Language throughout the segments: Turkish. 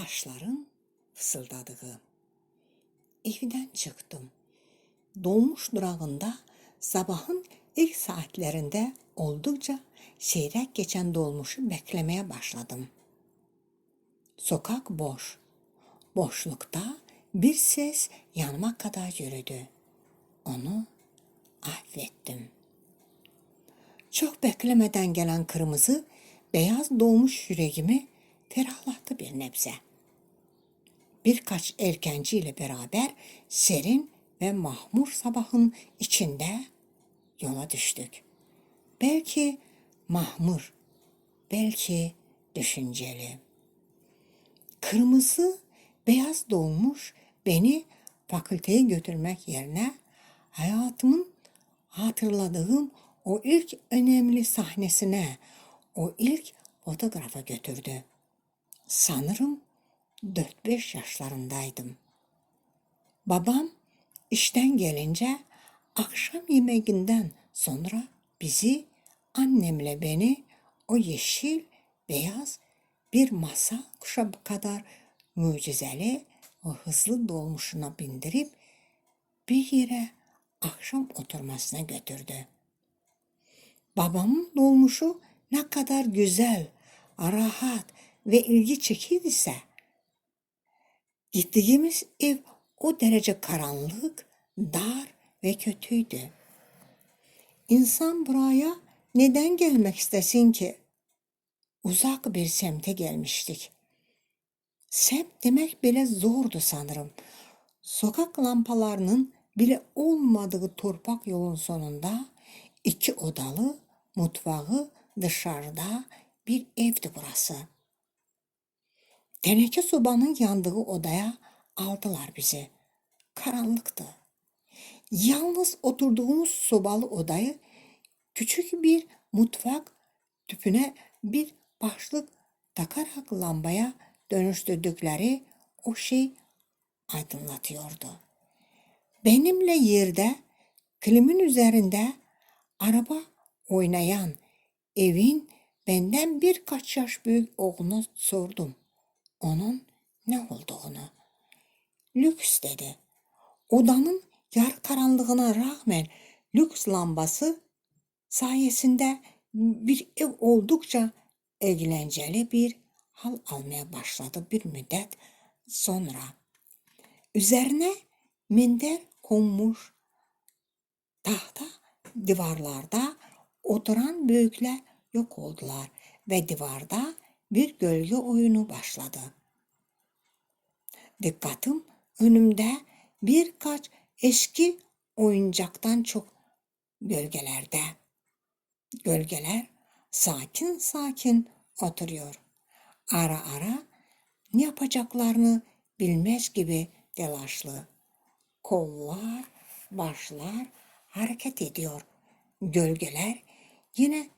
taşların fısıldadığı. Evden çıktım. Dolmuş durağında sabahın ilk saatlerinde oldukça seyrek geçen dolmuşu beklemeye başladım. Sokak boş. Boşlukta bir ses yanıma kadar yürüdü. Onu affettim. Çok beklemeden gelen kırmızı, beyaz dolmuş yüreğimi ferahlattı bir nebze. Birkaç erkenciyle beraber serin ve mahmur sabahın içinde yola düştük. Belki mahmur, belki düşünceli. Kırmızı, beyaz dolmuş beni fakülteye götürmek yerine hayatımın hatırladığım o ilk önemli sahnesine, o ilk fotoğrafa götürdü. Sanırım 4-5 yaşlarındaydım. Babam işten gelince akşam yemeğinden sonra bizi annemle beni o yeşil beyaz bir masa kuşa kadar mucizeli o hızlı dolmuşuna bindirip bir yere akşam oturmasına götürdü. Babamın dolmuşu ne kadar güzel, rahat ve ilgi çekidiyse gittiğimiz ev o derece karanlık, dar ve kötüydü. İnsan buraya neden gelmek istesin ki? Uzak bir semte gelmiştik. Semt demek bile zordu sanırım. Sokak lampalarının bile olmadığı torpak yolun sonunda iki odalı, mutfağı dışarıda bir evdi burası. Teneke sobanın yandığı odaya aldılar bizi. Karanlıktı. Yalnız oturduğumuz sobalı odayı küçük bir mutfak tüpüne bir başlık takarak lambaya dönüştürdükleri o şey aydınlatıyordu. Benimle yerde, klimin üzerinde araba oynayan evin benden birkaç yaş büyük oğluna sordum. Onun ne olduğunu. Lüks dedi. Odanın yarı karanlığına rağmen lüks lambası sayesinde bir ev oldukça eğlenceli bir hal almaya başladı bir müddet sonra. Üzerine minder konmuş tahta divarlarda oturan büyükler yok oldular ve divarda bir gölge oyunu başladı. Dikkatim önümde birkaç eski oyuncaktan çok gölgelerde. Gölgeler sakin sakin oturuyor. Ara ara ne yapacaklarını bilmez gibi telaşlı. Kollar, başlar hareket ediyor. Gölgeler yine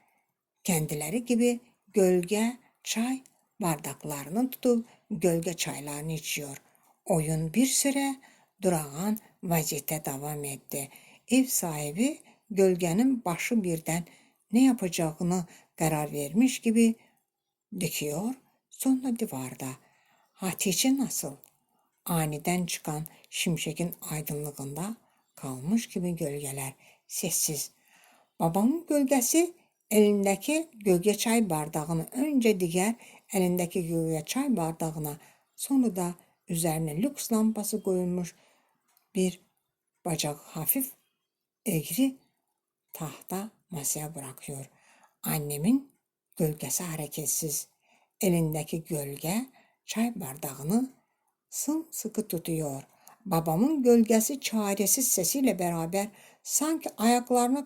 kendileri gibi gölge çay bardaklarını tutup gölge çaylarını içiyor. Oyun bir süre durağan vaziyette devam etti. Ev sahibi gölgenin başı birden ne yapacağını karar vermiş gibi dikiyor. Sonra divarda. Hatice nasıl? Aniden çıkan şimşekin aydınlığında kalmış gibi gölgeler sessiz. Babamın gölgesi elindeki gölge çay bardağını önce diğer elindeki gölge çay bardağına sonra da üzerine lüks lambası koyulmuş bir bacak hafif eğri tahta masaya bırakıyor. Annemin gölgesi hareketsiz. Elindeki gölge çay bardağını sımsıkı tutuyor. Babamın gölgesi çaresiz sesiyle beraber sanki ayaklarını